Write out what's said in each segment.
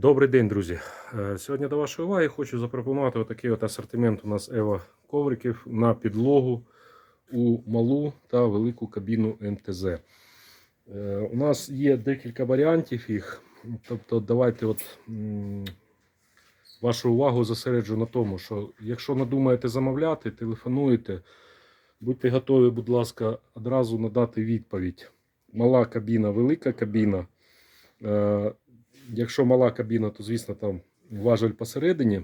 Добрий день, друзі. Е, Сьогодні до вашої уваги хочу запропонувати отакий от асортимент у нас Ева ковриків на підлогу у малу та велику кабіну МТЗ. Е, У нас є декілька варіантів їх. Тобто, давайте от вашу увагу зосереджу на тому, що якщо надумаєте замовляти, телефонуєте, будьте готові, будь ласка, одразу надати відповідь. Мала кабіна, велика кабіна. Е, Якщо мала кабіна, то звісно там важель посередині.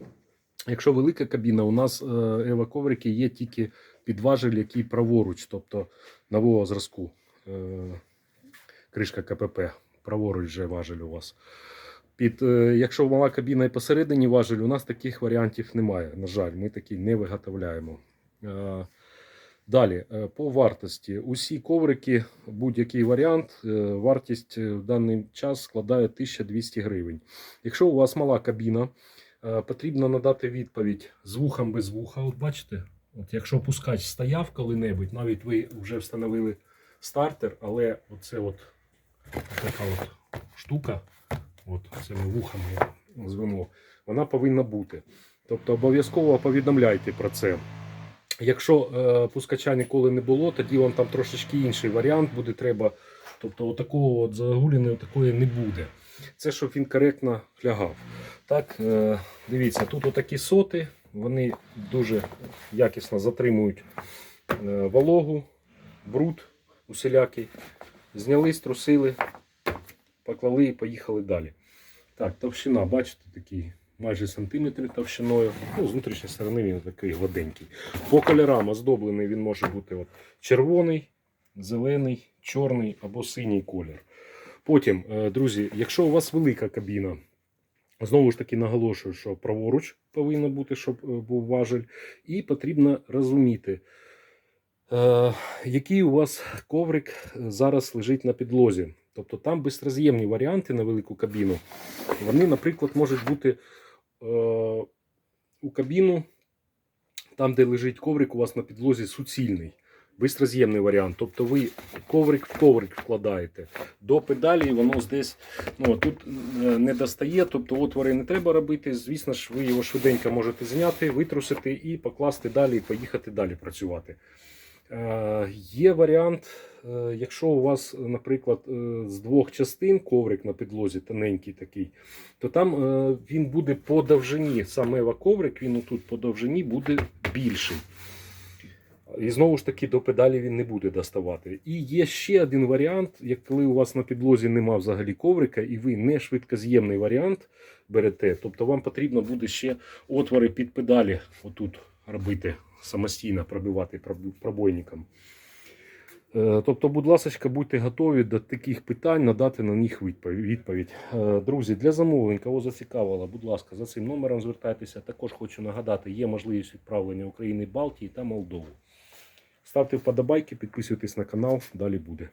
Якщо велика кабіна, у нас е, Ева коврики є тільки підважель, який праворуч, тобто нового зразку. Е, Кришка КПП, праворуч вже важель у вас. Під, е, якщо мала кабіна і посередині важель, у нас таких варіантів немає. На жаль, ми такі не виготовляємо. Далі, е, по вартості. Усі коврики, будь-який варіант, е, вартість е, в даний час складає 1200 гривень. Якщо у вас мала кабіна, потрібно надати відповідь з вухом без вуха. От бачите, от якщо пускач стояв коли-небудь, навіть ви вже встановили стартер, але оце от така от штука, от цими вухами звемо, вона повинна бути. Тобто обов'язково повідомляйте про це. Якщо е, пускача ніколи не було, тоді вам там трошечки інший варіант буде треба. Тобто отакого от загуліни такої не буде. Це щоб він коректно лягав. Так, е, дивіться, тут отакі соти, вони дуже якісно затримують е, вологу, бруд усілякий. Зняли, струсили, поклали і поїхали далі. Так, товщина, бачите, такий майже сантиметр товщиною. Ну, з внутрішньої сторони він такий гладенький. По кольорам оздоблений він може бути от червоний, зелений, чорний або синій колір. Потім, е, друзі, якщо у вас велика кабіна, знову ж таки наголошую, що праворуч повинно бути, щоб е, був важель, і потрібно розуміти, е, який у вас коврик зараз лежить на підлозі. Тобто там безроз'ємні варіанти на велику кабіну. Вони, наприклад, можуть бути у кабіну, там, де лежить коврик, у вас на підлозі суцільний, безроз'ємний варіант. Тобто ви коврик в коврик вкладаєте. До педалі і воно десь ну, тут е, не достає, тобто отвори не треба робити. Звісно ж, ви його швиденько можете зняти, витрусити і покласти далі, і поїхати далі працювати. Е, Є варіант, е, якщо у вас, наприклад, е, з двох частин коврик на підлозі тоненький такий, то там він буде по довжині. Ева коврик, він тут по довжині буде більший. І знову ж таки до педалі він не буде доставати. І є ще один варіант, як коли у вас на підлозі нема взагалі коврика, і ви не швидкоз'ємний варіант берете, тобто вам потрібно буде ще отвори під педалі отут робити самостійно пробивати проб- пробойником. Е, Тобто, будь ласка, будьте готові до таких питань, надати на них відповідь. Е, Друзі, для замовлень, кого зацікавило, будь ласка, за цим номером звертайтеся. Також хочу нагадати, є можливість відправлення України, Балтії та Молдови. Ставте вподобайки, підписуйтесь на канал, далі буде.